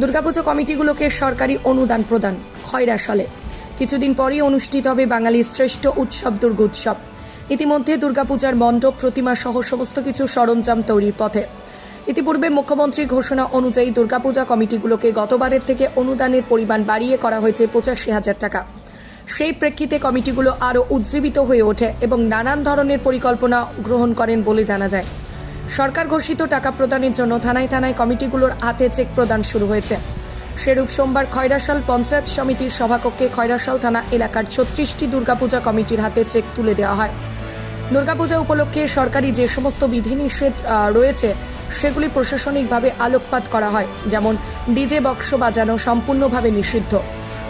দুর্গাপুজো কমিটিগুলোকে সরকারি অনুদান প্রদান, খয়রা সালে। কিছুদিন পরেই অনুষ্ঠিত হবে বাঙালির শ্রেষ্ঠ উৎসব দুর্গোৎসব ইতিমধ্যে দুর্গাপূজার মণ্ডপ, প্রতিমা সহ সমস্ত কিছু সরঞ্জাম তৈরির পথে। ইতিপূর্বে মুখ্যমন্ত্রী ঘোষণা অনুযায়ী দুর্গাপূজা কমিটিগুলোকে গতবারের থেকে অনুদানের পরিমাণ বাড়িয়ে করা হয়েছে পঁচাশি হাজার টাকা। সেই প্রেক্ষিতে কমিটিগুলো আরও উজ্জীবিত হয়ে ওঠে এবং নানান ধরনের পরিকল্পনা গ্রহণ করেন বলে জানা যায়। সরকার ঘোষিত টাকা প্রদানের জন্য থানায় থানায় কমিটিগুলোর হাতে চেক প্রদান শুরু হয়েছে। সেরূপ সোমবার খয়রাশাল পঞ্চায়েত সমিতির সভাকক্ষে খয়রাশাল থানা এলাকার ছত্রিশটি দুর্গাপূজা কমিটির হাতে চেক তুলে দেওয়া হয়। দুর্গাপূজা উপলক্ষে সরকারি যে সমস্ত বিধিনিষেধ রয়েছে, সেগুলি প্রশাসনিকভাবে আলোকপাত করা হয়। যেমন, ডিজে বক্স বাজানো সম্পূর্ণভাবে নিষিদ্ধ।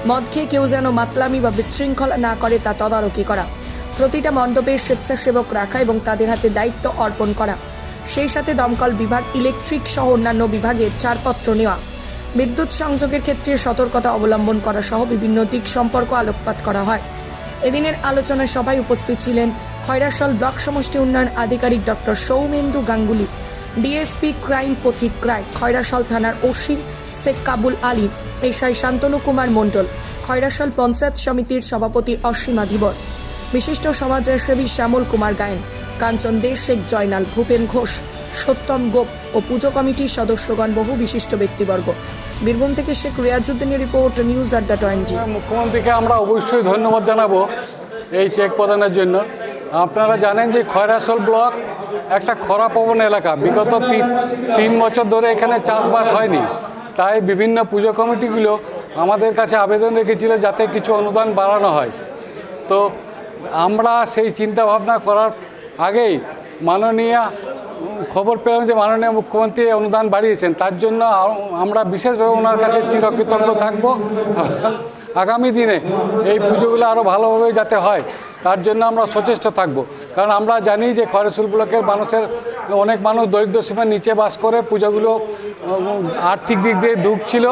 মদ খেয়ে কেউ যেন মাতলামি বা বিশৃঙ্খলা না করে তা তদারকি করা। প্রতিটা মণ্ডপে স্বেচ্ছাসেবক রাখা এবং তাদের হাতে দায়িত্ব অর্পণ করা। সেই সাথে দমকল বিভাগ, ইলেকট্রিক সহ অন্যান্য বিভাগের ছাড়পত্র নেওয়া। বিদ্যুৎ সংযোগের ক্ষেত্রে সতর্কতা অবলম্বন করা সহ বিভিন্ন দিক সম্পর্ক আলোকপাত করা হয়। এদিনের আলোচনায় সভায় উপস্থিত ছিলেন খয়রাসল ব্লক সমষ্টি উন্নয়ন আধিকারিক doctor Soumendu Ganguly, DSP crime Pathik Roy, Khoyrasol থানার ওসি শেখ কাবুল আলী, এসআই শান্তনু কুমার মণ্ডল, খয়রাসল পঞ্চায়েত সমিতির সভাপতি অসীমা ধীবর। বিশিষ্ট সমাজসেবী শ্যামল কুমার গায়েন কাঞ্চন দে শেখ জয়নাল ভূপেন ঘোষ, সত্যম গোপ ও পুজো কমিটির সদস্যগণ বহু বিশিষ্ট ব্যক্তিবর্গ। বীরভূম থেকে শেখ রিয়াজুদ্দিনের রিপোর্ট, নিউজ আড্ডা টোয়েন্টি। মুখ্যমন্ত্রীকে আমরা অবশ্যই ধন্যবাদ জানাব এই চেক প্রদানের জন্য। আপনারা জানেন যে খয়রাসোল ব্লক একটা খরাপ্রবণ এলাকা। বিগত তিন বছর ধরে এখানে চাষবাস হয়নি। তাই বিভিন্ন পুজো কমিটিগুলো আমাদের কাছে আবেদন রেখেছিল যাতে কিছু অনুদান বাড়ানো হয়। তো আমরা সেই চিন্তাভাবনা করার আগেই মাননীয়, খবর পেলাম যে মাননীয় মুখ্যমন্ত্রী অনুদান বাড়িয়েছেন। তার জন্য আমরা বিশেষভাবে ওনার কাছে চিরকৃতজ্ঞ থাকব। আগামী দিনে এই পুজোগুলো আরও ভালোভাবে যাতে হয়, তার জন্য আমরা সচেষ্ট থাকব। কারণ আমরা জানি যে খয়রসুল ব্লকের মানুষের, অনেক মানুষ দরিদ্র সীমার নিচে বাস করে পুজোগুলো আর্থিক দিক দিয়ে দুঃখ ছিল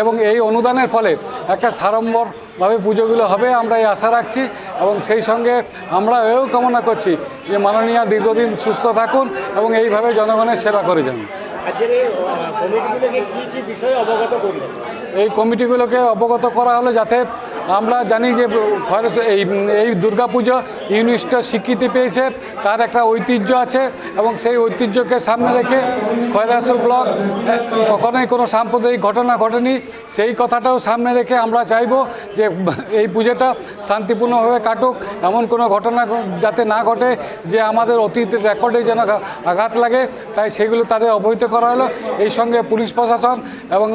এবং এই অনুদানের ফলে একটা সাড়ম্বরভাবে পুজোগুলো হবে। আমরা এই আশা রাখছি। এবং সেই সঙ্গে আমরা এও কামনা করছি যে মাননীয়া দীর্ঘদিন সুস্থ থাকুন এবং এইভাবে জনগণের সেবা করে যান। এই কমিটিগুলোকে অবগত করা হলো যাতে আমরা জানি যে এই এই দুর্গাপুজো ইউনেস্কো স্বীকৃতি পেয়েছে, তার একটা ঐতিহ্য আছে এবং সেই ঐতিহ্যকে সামনে রেখে খয়রাসুল ব্লক কখনোই কোনো সাম্প্রদায়িক ঘটনা ঘটেনি। সেই কথাটাও সামনে রেখে আমরা চাইব যে এই পুজোটা শান্তিপূর্ণভাবে কাটুক। এমন কোনো ঘটনা যাতে না ঘটে, যে আমাদের অতীতের রেকর্ডে যেন আঘাত লাগে, তাই সেগুলো তাদের অবহিত করা হলো। এই সঙ্গে পুলিশ প্রশাসন এবং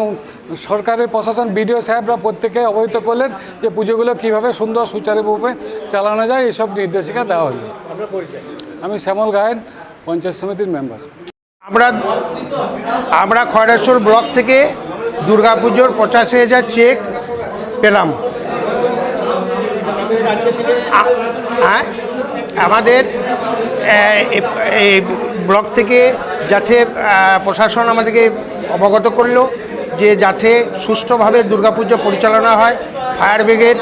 সরকারের প্রশাসন, বিডিও সাহেবরা প্রত্যেকে অবহিত করলেন যে পুজোগুলো কীভাবে সুন্দর সুচারুরূপে চালানো যায় এইসব নির্দেশিকা দেওয়া হলো। আমি শ্যামল গায়েন, পঞ্চায়েত সমিতির মেম্বার। আমরা আমরা খয়রাসুর ব্লক থেকে দুর্গাপুজোর পঁচাশি হাজার চেক পেলাম। হ্যাঁ? আমাদের এই ব্লক থেকে যাতে প্রশাসন আমাদেরকে অবগত করল যে যাতে সুষ্ঠুভাবে দুর্গাপুজো পরিচালনা হয় ফায়ার ব্রিগেড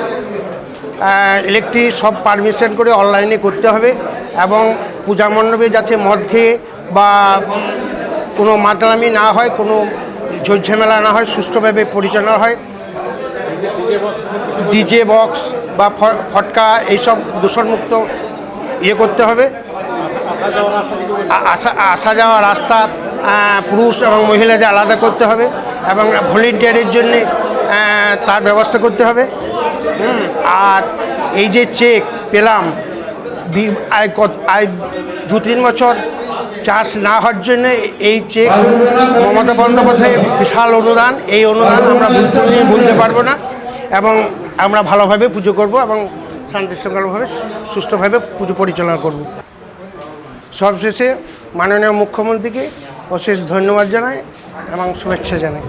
ইলেকট্রিক সব পারমিশন করে অনলাইনে করতে হবে এবং পূজা মণ্ডপে যাতে মদ খেয়ে বা কোনো মাতলামি না হয়, কোনো ঝোঝামেলা না হয়, সুষ্ঠুভাবে পরিচালনা হয়। ডিজে বক্স বা ফটকা এইসব দূষণমুক্ত ইয়ে করতে হবে। আসা আসা যাওয়া রাস্তা পুরুষ এবং মহিলাদের আলাদা করতে হবে। এবং ভলেন্টিয়ারের জন্য তার ব্যবস্থা করতে হবে। আর এই যে চেক পেলাম আয় আয় দু তিন বছর চাষ না হওয়ার জন্য এই চেক মমতা বন্দ্যোপাধ্যায়ের বিশাল অনুদান। এই অনুদান আমরা ভুলতে পারব না এবং আমরা ভালোভাবে পুজো করব এবং শান্তি শৃঙ্খলাভাবে সুষ্ঠুভাবে পুজো পরিচালনা করব। সবশেষে মাননীয় মুখ্যমন্ত্রীকে অশেষ ধন্যবাদ জানাই। এবং শুভেচ্ছা জানাই।